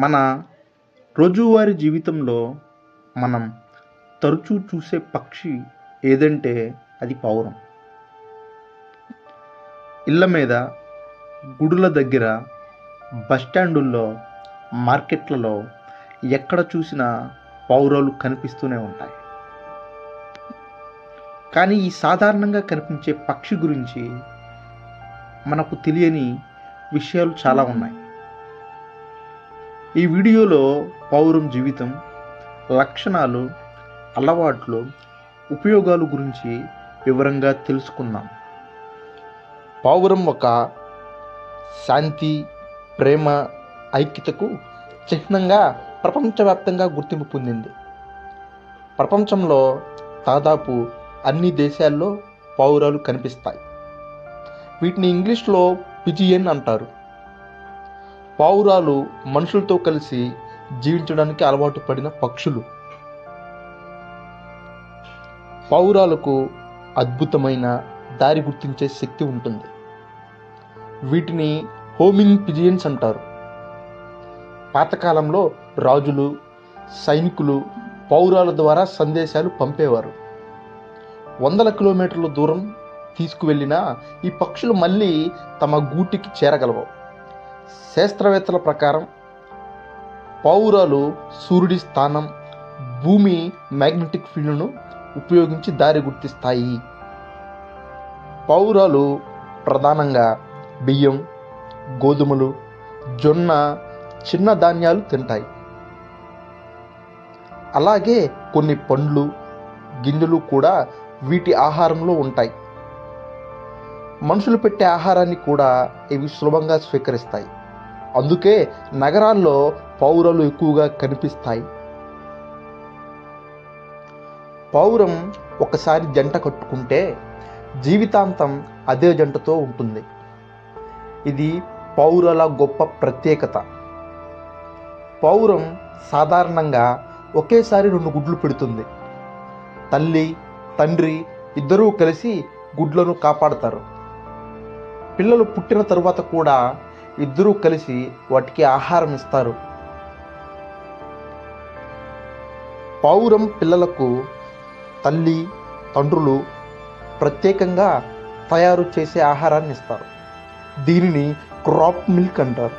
మన రోజువారీ జీవితంలో మనం తరచూ చూసే పక్షి ఏదంటే అది పావురం. ఇళ్ళ మీద గుడుల దగ్గర బస్ స్టాండుల్లో మార్కెట్లలో ఎక్కడ చూసినా పావురాలు కనిపిస్తూనే ఉంటాయి. కానీ ఈ సాధారణంగా కనిపించే పక్షి గురించి మనకు తెలియని విషయాలు చాలా ఉన్నాయి. ఈ వీడియోలో పౌరం జీవితం లక్షణాలు అలవాట్లు ఉపయోగాలు గురించి వివరంగా తెలుసుకుందాం. పావురం ఒక శాంతి ప్రేమ ఐక్యతకు చిహ్నంగా ప్రపంచవ్యాప్తంగా గుర్తింపు పొందింది. ప్రపంచంలో దాదాపు అన్ని దేశాల్లో పావురాలు కనిపిస్తాయి. వీటిని ఇంగ్లీష్లో పిజియన్ అంటారు. పావురాలు మనుషులతో కలిసి జీవించడానికి అలవాటు పడిన పక్షులు. పావురాలకు అద్భుతమైన దారి గుర్తించే శక్తి ఉంటుంది. వీటిని హోమింగ్ పిజియన్స్ అంటారు. పాతకాలంలో రాజులు సైనికులు పౌరాల ద్వారా సందేశాలు పంపేవారు. వందల కిలోమీటర్ల దూరం తీసుకువెళ్ళినా ఈ పక్షులు మళ్ళీ తమ గూటికి చేరగలవు. శాస్త్రవేత్తల ప్రకారం పౌరాలు సూర్యుడి స్థానం భూమి మ్యాగ్నెటిక్ ఫీల్డ్ను ఉపయోగించి దారి గుర్తిస్తాయి. పౌరాలు ప్రధానంగా బియ్యం గోధుమలు జొన్న చిన్న ధాన్యాలు తింటాయి. అలాగే కొన్ని పండ్లు గింజలు కూడా వీటి ఆహారంలో ఉంటాయి. మనుషులు పెట్టే ఆహారాన్ని కూడా ఇవి సులభంగా స్వీకరిస్తాయి. అందుకే నగరాల్లో పౌరలు ఎక్కువగా కనిపిస్తాయి. పౌరం ఒకసారి జంట కట్టుకుంటే జీవితాంతం అదే జంటతో ఉంటుంది. ఇది పౌరుల గొప్ప ప్రత్యేకత. పౌరం సాధారణంగా ఒకేసారి రెండు గుడ్లు పెడుతుంది. తల్లి తండ్రి ఇద్దరూ కలిసి గుడ్లను కాపాడతారు. పిల్లలు పుట్టిన తరువాత కూడా ఇద్దరూ కలిసి వాటికి ఆహారం ఇస్తారు. పౌరం పిల్లలకు తల్లి తండ్రులు ప్రత్యేకంగా తయారు చేసే ఆహారాన్ని ఇస్తారు. దీనిని క్రాప్ మిల్క్ అంటారు.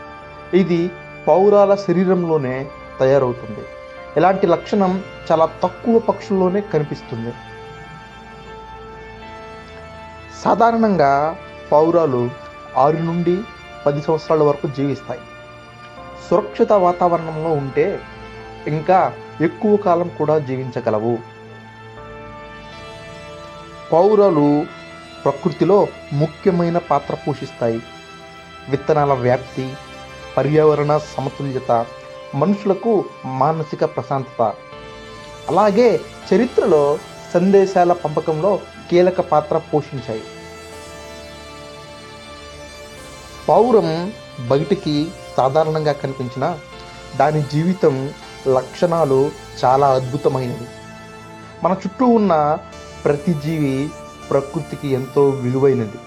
ఇది పౌరాల శరీరంలోనే తయారవుతుంది. ఇలాంటి లక్షణం చాలా తక్కువ పక్షుల్లోనే కనిపిస్తుంది. సాధారణంగా పౌరాలు ఆరు నుండి పది సంవత్సరాల వరకు జీవిస్తాయి. సురక్షిత వాతావరణంలో ఉంటే ఇంకా ఎక్కువ కాలం కూడా జీవించగలవు. పౌరలు ప్రకృతిలో ముఖ్యమైన పాత్ర పోషిస్తాయి. విత్తనాల వ్యాప్తి పర్యావరణ సమతుల్యత మనుషులకు మానసిక ప్రశాంతత. అలాగే చరిత్రలో సందేశాల పంపకంలో కీలక పాత్ర పోషించాయి. పౌరం బయటికి సాధారణంగా కనిపించిన దాని జీవితం లక్షణాలు చాలా అద్భుతమైనవి. మన చుట్టూ ఉన్న ప్రతి జీవి ప్రకృతికి ఎంతో విలువైనది.